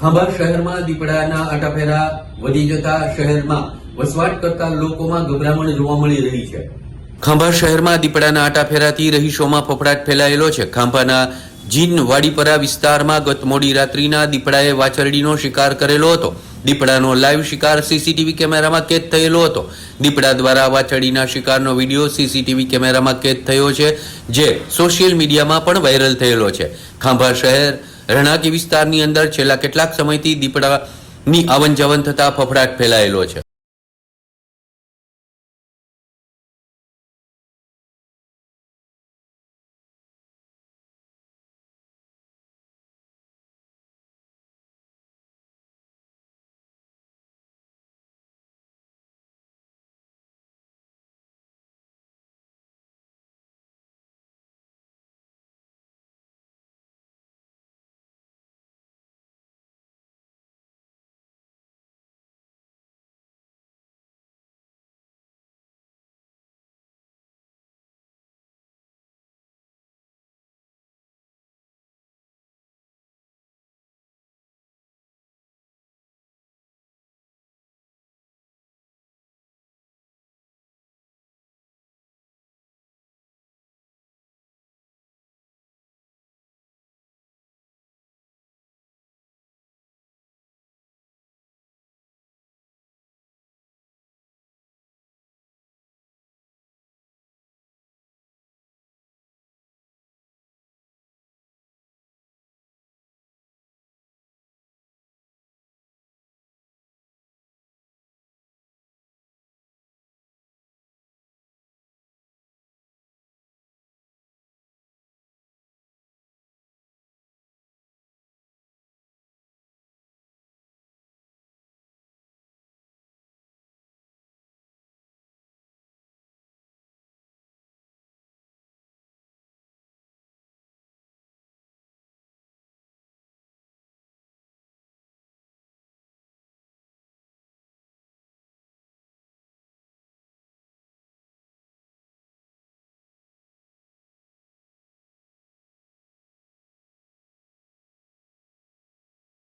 ખાંભા શહેરમાં દીપડાના આટાફેરા વધી જતા શહેરમાં વસવાટ કરતા લોકોમાં ગભરામણ જોવા મળી રહી છે. ખાંભા શહેરમાં દીપડાના આટાફેરાથી રહીશોમાં ફફડાટ ફેલાયેલો છે. ખાંભાના જીન વાડીપરા વિસ્તારમાં ગત મોડી રાત્રિના દીપડાએ વાછરડીનો શિકાર કરેલો હતો. દીપડાનો લાઈવ શિકાર સીસીટીવી કેમેરામાં કેદ થયેલો હતો. દીપડા દ્વારા વાછરડીના શિકારનો વીડિયો સીસીટીવી કેમેરામાં કેદ થયો છે, જે સોશિયલ મીડિયામાં પણ વાયરલ થયેલો છે. ખાંભા શહેર રહેણાંકી વિસ્તારની અંદર છેલ્લા કેટલાક સમયથી દીપડાની આવન જવન થતા ફફડાટ ફેલાયેલો છે.